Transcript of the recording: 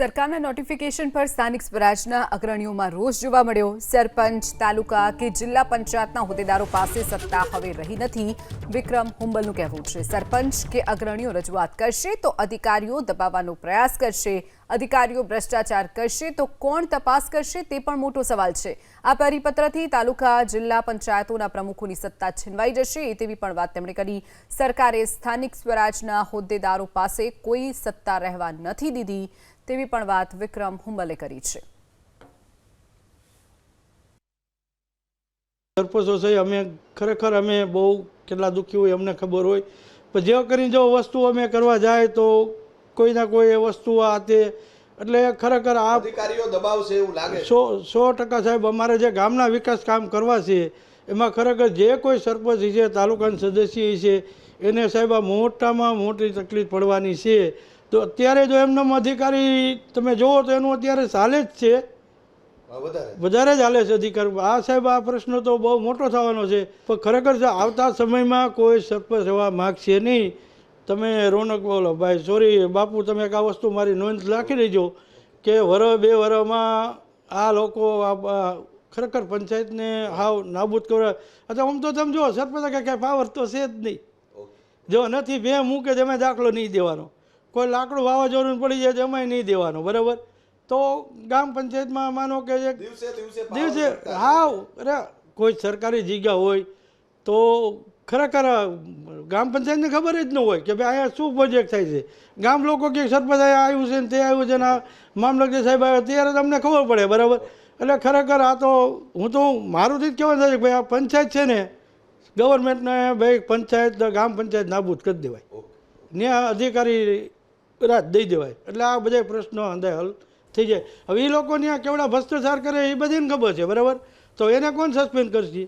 સરકારના નોટિફિકેશન પર સ્થાનિક સ્વરાજના અગ્રણીઓમાં રોષ જોવા મળ્યો. સરપંચ, તાલુકા કે જિલ્લા પંચાયતના હોદ્દેદારો પાસે સત્તા હવે રહી નથી. વિક્રમ હુંબલનું કહેવું છે. સરપંચ કે અગ્રણીઓ રજૂઆત કરશે તો અધિકારીઓ દબાવવાનો પ્રયાસ કરશે. અધિકારીઓ ભ્રષ્ટાચાર કરશે તો કોણ તપાસ કરશે તે પણ મોટો સવાલ છે. આ પરિપત્રથી તાલુકા જિલ્લા પંચાયતોના પ્રમુખોની સત્તા છીનવાઈ જશે તેવી પણ વાત તેમણે કરી. સરકારે સ્થાનિક સ્વરાજના હોદ્દેદારો પાસે કોઈ સત્તા રહેવા નથી દીધી તેવી પણ વાત વિક્રમ હુંબલે કરી છે. સરપંચો છે, અમે ખરેખર અમે બહુ કેટલા દુઃખી હોય અમને ખબર હોય. પણ જે કરીને જો વસ્તુ અમે કરવા જાય તો કોઈ ના કોઈ એ વસ્તુ આ તે. એટલે ખરેખર આ અધિકારીઓ દબાવશે એવું લાગે સો સો ટકા સાહેબ અમારે જે ગામના વિકાસ કામ કરવા છે એમાં ખરેખર જે કોઈ સરપંચ છે તાલુકાના સદસ્ય છે એને સાહેબ આ મોટામાં મોટી તકલીફ પડવાની છે. તો અત્યારે જો એમનો અધિકારી તમે જુઓ તો એનું અત્યારે ચાલે જ છે. વધારે. વધારે જ હાલે છે અધિકાર. આ સાહેબ આ પ્રશ્ન તો બહુ મોટો થવાનો છે. પણ ખરેખર આવતા સમયમાં કોઈ સરપંચ રહેવા માગશે નહીં તમે રોનક બોલો ભાઈ સોરી બાપુ તમે એક આ વસ્તુ મારી નોંધ રાખી દેજો કે વર બે વરમાં આ લોકો ખરેખર પંચાયતને હાવ નાબૂદ કરવા અથવા આમ તો તમે જુઓ સરપંચ કે કાંઈ પાવર તો છે જ નહીં. જો નથી બે મૂકે તો દાખલો નહીં દેવાનો. કોઈ લાકડું વાવાઝોડું પડી જાય તો એમાંય નહીં દેવાનો બરાબર? તો ગામ પંચાયતમાં માનો કે દિવસે હાવ અરે કોઈ સરકારી જગ્યા હોય તો ખરેખર ગ્રામ પંચાયતને ખબર જ ન હોય કે ભાઈ અહીંયા શું પ્રોજેક્ટ થાય છે. ગામ લોકો કે સરપંચ અહીંયા આવ્યું છે ને તે આવ્યું છે ને આ મામલતદાર સાહેબ આવ્યા ત્યારે તમને ખબર પડે બરાબર? એટલે ખરેખર આ તો હું તો મારું જ કહેવાનું થાય કે ભાઈ આ પંચાયત છે ને ગવર્મેન્ટને ભાઈ પંચાયત ગામ પંચાયત નાબૂદ કરી દેવાય. ને અધિકારી રાત દઈ દેવાય. એટલે આ બધા પ્રશ્નો અંદર હલ થઈ જાય. હવે એ લોકો ત્યાં કેવડા ભ્રષ્ટાચાર કરે એ બધાને ખબર છે બરાબર? તો એને કોણ સસ્પેન્ડ કરશે?